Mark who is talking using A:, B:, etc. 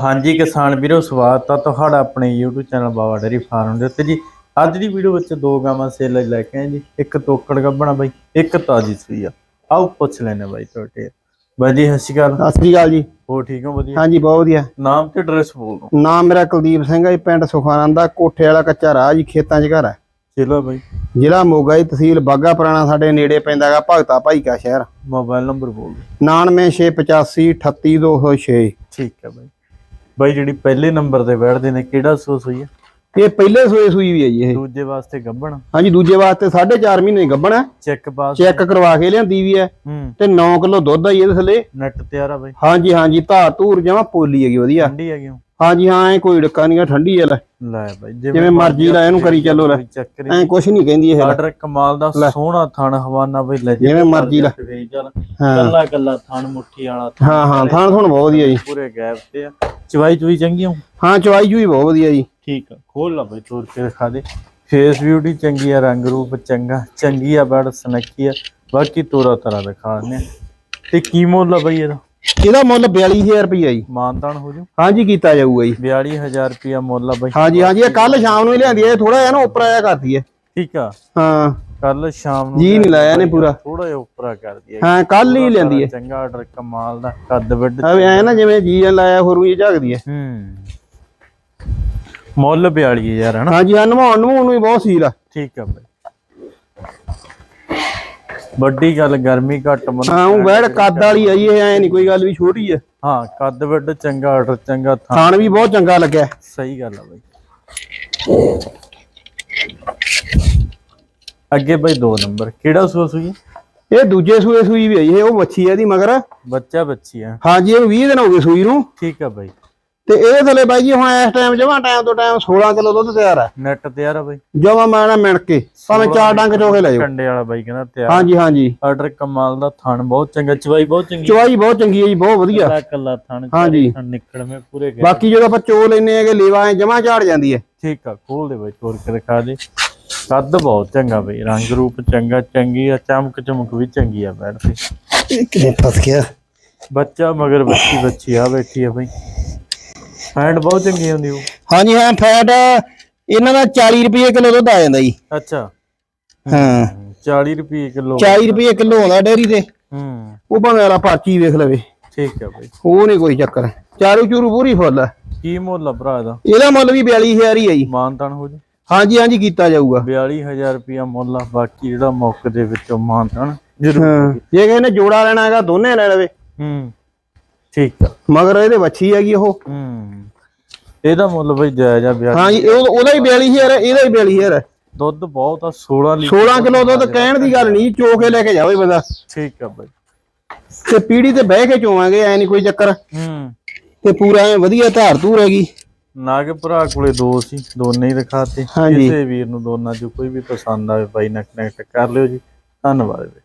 A: ਹਾਂਜੀ ਕਿਸਾਨ ਵੀਰੋ ਸਵਾਗਤ ਆ ਤੁਹਾਡਾ ਆਪਣੇ YouTube channel Baba dairy farm ਦੇ ਉੱਤੇ ਜੀ। ਅੱਜ ਦੀ ਵੀਡੀਓ ਵਿੱਚ ਦੋ ਗਾਵਾਂ ਸੇਲ ਲਈ ਲੈ ਕੇ ਆਏ ਜੀ। ਇੱਕ ਤੋਕੜ ਗੱਬਣਾ ਬਾਈ ਇੱਕ ਤਾਜੀ ਸੂਈ ਆ। ਆਓ ਪੁੱਛ ਲੈਨੇ ਬਾਈ ਤੁਹਾਡੇ ਬਾਈ ਜੀ ਸਤਿ ਸ਼੍ਰੀ ਅਕਾਲ।
B: ਸਤਿ ਸ੍ਰੀ ਅਕਾਲ ਜੀ।
A: ਹੋ ਠੀਕ ਹੋ? ਵਧੀਆ।
B: ਹਾਂਜੀ ਬਹੁਤ ਵਧੀਆ।
A: ਨਾਮ ਤੇ ਐਡਰੈਸ ਬੋਲ ਦੋ
B: ਨਾਮ ਮੇਰਾ ਕੁਲਦੀਪ ਸਿੰਘ ਹੈ ਪਿੰਡ ਸੁਖਾਨੰਦ ਦਾ ਕੋਠੇ ਵਾਲਾ ਕੱਚਾ ਰਾਹ ਜੀ ਖੇਤਾਂ 'ਚ ਘਰ ਹੈ
A: ਚਲੋ ਬਾਈ?
B: ਜ਼ਿਲ੍ਹਾ ਮੋਗਾ ਜੀ ਤਹਿਸੀਲ ਬਾਗਾ ਪੁਰਾਣਾ ਸਾਡੇ ਨੇੜੇ ਪੈਂਦਾ ਹੈਗਾ ਭਗਤਾ ਭਾਈ ਕਾ ਸ਼ਹਿਰ।
A: ਮੋਬਾਈਲ ਨੰਬਰ ਬੋਲ ਦਿਓ।
B: 99685 38206
A: ਠੀਕ ਹੈ ਬਾਈ। ਬਾਈ ਜਿਹੜੀ ਪਹਿਲੇ ਨੰਬਰ ਤੇ ਬੈਠਦੇ ਨੇ ਕਿਹੜਾ ਸੋਸ ਹੋਈ ਹੈ
B: ਇਹ ਪਹਿਲੇ ਸੂਏ ਸੂਈ ਵੀ ਹੈ ਜੀ ਇਹ।
A: ਦੂਜੇ ਵਾਸਤੇ ਗੱਬਣ
B: ਹਾਂਜੀ ਦੂਜੇ ਵਾਸਤੇ 4.5 ਮਹੀਨੇ ਗੱਭਣ ਹੈ
A: ਚੈੱਕ ਪਾਸ
B: ਚੈੱਕ ਕਰਵਾ ਕੇ ਲਿਆਂਦੀ ਵੀ ਹੈ। ਤੇ 9 ਕਿਲੋ ਦੁੱਧ ਆ ਜੀ ਇਹਦੇ ਥੱਲੇ।
A: ਨੈਟ ਤਿਆਰ ਆ ਬਾਈ।
B: ਹਾਂਜੀ ਹਾਂਜੀ ਧਾਰ ਧੂਰ ਜਮਾ ਪੋਲੀ ਹੈਗੀ ਵਧੀਆ।
A: ਠੰਡੀ ਹੈਗੀ?
B: ਹਾਂਜੀ ਹਾਂ ਇਹ ਕੋਈ ਡੱਕਾ ਨਹੀਂ ਠੰਡੀ ਹੈ ਲੈ।
A: ਲੈ ਬਾਈ
B: ਜਿਵੇਂ ਮਰਜ਼ੀ ਲੈ ਇਹਨੂੰ ਕਰੀ ਚੱਲੋ ਲੈ। ਐ ਕੁਛ ਨਹੀਂ ਕਹਿੰਦੀ ਇਹ।
A: ਆਰਡਰ ਕਮਾਲ ਦਾ ਸੋਹਣਾ ਥਣ ਹਵਾਨਾ ਬਈ ਲੈ
B: ਜਿਵੇਂ ਮਰਜ਼ੀ ਲੈ।
A: ਕੱਲਾ ਕੱਲਾ ਥਣ ਮੁੱਠੀ ਵਾਲਾ
B: ਹਾਂ ਹਾਂ ਥਾਣ ਥੁਣ ਬਹੁਤ ਵਧੀਆ ਜੀ।
A: ਪੂਰੇ ਗੈਪ ਤੇ ਆ। ਚਵਾਈ ਚੁਈ ਚੰਗੀ ਆ?
B: ਹਾਂ ਚਵਾਈ ਜੂਈ ਬਹੁਤ ਵਧੀਆ ਜੀ।
A: ਠੀਕ ਆ ਖੋਲ ਲਾ ਬਈ ਤੋਰ ਕੇ ਦੇ। ਫੇਸ ਬਿਊਟੀ ਚੰਗੀ ਆ ਰੰਗ ਰੂਪ ਚੰਗਾ ਚੰਗੀ ਆ ਬੜ ਸਨੱਖੀ ਆ। ਬਾਕੀ ਤੋਰਾ ਤਰਾ ਦਿਖਾ ਦਿੰਦੇ ਆ। ਤੇ ਕੀ ਮੁੱਲ ਆ ਬਈ ਇਹਦਾ?
B: ਇਹਦਾ ਮੁੱਲ 42000 ਰੁਪਈਆ ਜੀ।
A: ਮਾਨਤਾਨ ਹੋ ਜੂ?
B: ਹਾਂਜੀ ਕੀਤਾ ਜਾਊਗਾ ਜੀ।
A: 42000 ਰੁਪਿਆ ਮੁੱਲ ਆ ਬਈ।
B: ਹਾਂਜੀ ਹਾਂਜੀ ਇਹ ਕੱਲ ਸ਼ਾਮ ਨੂੰ ਹੀ ਲਿਆਂਦੀ ਹੈ। ਥੋੜਾ ਜਿਹਾ ਨਾ ਉੱਪਰ ਆਇਆ ਕਰਦੀ ਹੈ।
A: ਠੀਕ ਆ।
B: ਹਾਂ।
A: ਕੱਲ ਸ਼ਾਮ ਨੂੰ
B: ਜੀ ਨਹੀਂ ਲਾਇਆ ਨੇ ਪੂਰਾ।
A: ਥੋੜਾ ਜਿਹਾ ਉਪਰਾ ਕਰਦੀ ਹੈ।
B: ਹਾਂ ਕੱਲ ਹੀ ਲਿਆਂਦੀ ਹੈ।
A: ਚੰਗਾ ਆਰਡਰ ਕਮਾਲ ਦਾ ਕੱਦ ਵੱਡ
B: ਐ ਐ ਨਾ ਜਿਵੇਂ ਜੀ ਲਾਇਆ ਹੋਰ ਵੀ ਝਾਕਦੀ ਹੈ।
A: ਹੂੰ। ਮੁੱਲ 42000 ਹਨਾ
B: ਹਾਂਜੀ ਹਾਂ ਨਵਾਉਣ ਨੂੰ ਨੂੰ ਵੀ ਬਹੁਤ ਸੀਲ ਆ।
A: ਠੀਕ ਆ ਬਈ। ਵੱਡੀ ਗੱਲ ਗਰਮੀ ਘੱਟ ਮਨ
B: ਹਾਂ ਉਹ ਵੈੜ ਕੱਦ ਵਾਲੀ ਆ ਜੀ ਇਹ ਐ ਨਹੀਂ ਕੋਈ ਗੱਲ ਵੀ ਛੋਟੀ ਹੈ।
A: ਹਾਂ ਕੱਦ ਵੱਡ ਚੰਗਾ ਆਰਡਰ ਚੰਗਾ ਥਾਂ।
B: ਥਾਣ ਵੀ ਬਹੁਤ ਚੰਗਾ ਲੱਗਿਆ।
A: ਸਹੀ ਗੱਲ ਆ ਬਈ। ਅੱਗੇ ਬਈ ਦੋ ਨੰਬਰ ਕਿਹੜਾ ਸੂਸ ਹੋਈ
B: ਇਹ ਦੂਜੇ ਸੂਏ ਸੂਈ ਵੀ ਹੈ ਜੀ ਇਹ ਉਹ ਮੱਛੀ ਹੈ ਦੀ ਮਗਰ।
A: ਬੱਚਾ ਬੱਚੀ ਆ।
B: ਹਾਂਜੀ ਇਹ 20 ਦਿਨ ਹੋ ਗਏ ਸੂਈ ਨੂੰ।
A: ਠੀਕ ਆ ਬਈ।
B: ਤੇ ਇਹਦੇ ਥੱਲੇ ਬਾਈ ਜੀ ਹੁਣ ਇਸ ਟਾਈਮ ਜਮਾ ਟਾਈਮ ਤੋਂ ਟਾਈਮ 16 ਕਿਲੋ ਦੁੱਧ ਤਿਆਰ ਹੈ
A: ਨੈਟ ਤਿਆਰ ਆ ਬਈ।
B: ਜਮਾ ਮਾਣਾ ਮਿਣ ਕੇ ਭਾਵੇਂ ਚਾਰ ਡੰਗ ਚੋਕੇ ਲੈ ਜਾਓ।
A: ਕੰਡੇ ਵਾਲਾ ਬਾਈ ਕਹਿੰਦਾ ਤਿਆਰ
B: ਹਾਂਜੀ ਹਾਂਜੀ।
A: ਆਰਡਰ ਕਮਾਲ ਦਾ ਥਣ ਬਹੁਤ ਚੰਗਾ ਚਵਾਈ ਬਹੁਤ ਚੰਗੀ।
B: ਚਵਾਈ ਬਹੁਤ ਚੰਗੀ ਹੈ ਜੀ ਬਹੁਤ ਵਧੀਆ।
A: ਕੱਲਾ ਕੱਲਾ ਥਣ
B: ਹਾਂਜੀ।
A: ਥਣ ਨਿਕਲਵੇਂ ਪੂਰੇ ਗਏ
B: ਬਾਕੀ ਜਦੋਂ ਆਪਾਂ ਚੋ ਲੈਨੇ ਹੈਗੇ ਲੇਵਾ ਐ ਜਮਾ ਝਾੜ ਜਾਂਦੀ ਹੈ
A: ਠੀਕ ਆ ਖੋਲ ਦੇ ਬਾਈ ਤੋਰ ਕੇ ਦਿਖਾ ਦੇ। ਕੱਦ ਬਹੁਤ ਚੰਗਾ ਬਈ ਰੰਗ ਰੂਪ ਚੰਗਾ ਚੰਗੀ ਆ ਚਮਕ ਚਮਕ ਵੀ ਚੰਗੀ ਆ ਬੈਠ ਤੇ
B: ਕਿਨੇ ਫਸ ਗਿਆ।
A: ਬੱਚਾ ਮਗਰ ਬੱਚੀ ਬੱਚੀ ਆ ਬੈਠੀ ਆ ਬਈ। ਹੈਂਡ ਬਹੁਤ ਚੰਗੀ ਹੁੰਦੀ ਉਹ।
B: ਹਾਂਜੀ ਹਾਂ ਫੈਟ ਇਹਨਾਂ ਦਾ 40 ਰੁਪਏ ਕਿਲੋ ਦੁੱਧ ਆ ਜਾਂਦਾ ਜੀ।
A: ਅੱਛਾ।
B: ਹਾਂ।
A: 40 ਰੁਪਏ ਕਿਲੋ।
B: 40 ਰੁਪਏ ਕਿਲੋ ਆਉਂਦਾ ਡੇਰੀ ਤੇ।
A: ਹੂੰ।
B: ਉਹ ਭਾਵੇਂ ਵਾਲਾ ਪਾਚੀ ਵੇਖ ਲਵੇ।
A: ਠੀਕ ਆ ਬਈ।
B: ਉਹ ਨਹੀਂ ਕੋਈ ਚੱਕਰ। ਚਾਰੂ ਚੂਰੂ ਪੂਰੀ ਫੁੱਲ ਹੈ
A: ਕੀ ਮੁੱਲ ਆ ਭਰਾ ਦਾ
B: ਇਹਦਾ ਮੁੱਲ ਵੀ 42000 ਹੀ ਹੈ ਜੀ।
A: ਮਾਨਤਾਨ ਹੋ ਜੀ।
B: ਹਾਂਜੀ ਹਾਂਜੀ ਕੀਤਾ ਜਾਊਗਾ।
A: 42000 ਰੁਪਿਆ ਮੁੱਲ ਆ ਬਾਕੀ ਜਿਹੜਾ ਮੁੱਕ ਦੇ ਵਿੱਚੋਂ ਮਾਨਤਾਨ ਜ਼ਰੂਰ
B: ਹਾਂ। ਜੇ ਕਿਸੇ ਨੇ ਜੋੜਾ ਲੈਣਾ ਹੈਗਾ ਦੋਨੇ ਲੈ ਲਵੇ।
A: ਹੂੰ। ਠੀਕ ਆ।
B: ਮਗਰ ਇਹਦੇ ਵੱਛੀ ਹੈਗੀ ਉਹ।
A: ਹੂੰ। ਇਹਦਾ ਮੁੱਲ ਬਈ ਜਾਇਜ਼ ਆ ਵਿਆਹ
B: ਹਾਂਜੀ ਉਹ- ਉਹਦਾ ਹੀ 42000 ਹੈ ਇਹਦਾ ਹੀ 42000 ਹੈ।
A: ਦੁੱਧ ਬਹੁਤ ਆ 16 ਲੀਟਰ
B: 16 ਕਿਲੋ ਦੁੱਧ ਕਹਿਣ ਦੀ ਗੱਲ ਨਹੀਂ ਚੋ ਕੇ ਲੈ ਕੇ ਜਾਵੇ ਬੰਦਾ।
A: ਠੀਕ ਆ ਬਈ।
B: ਤੇ ਪੀੜੀ ਤੇ ਬਹਿ ਕੇ ਚੋਵਾਂਗੇ ਐ ਨਹੀਂ ਕੋਈ ਚੱਕਰ।
A: ਹੂੰ।
B: ਤੇ ਪੂਰਾ ਐ ਵਧੀਆ ਧਾਰ ਧੂਰ ਹੈਗੀ।
A: ਨਾਗ ਭਰਾ ਕੋਲੇ ਦੋ ਸੀ ਦੋਨੇ ਹੀ ਦਿਖਾਤੇ
B: ਹਾਂਜੀ।
A: ਕਿਸੇ ਵੀਰ ਨੂੰ ਦੋਨਾਂ ਚੋਂ ਕੋਈ ਵੀ ਪਸੰਦ ਆਵੇ ਬਾਈ ਨਾਲ ਕਨੈਕਟ ਕਰ ਲਿਓ ਜੀ। ਧੰਨਵਾਦ ਬਈ।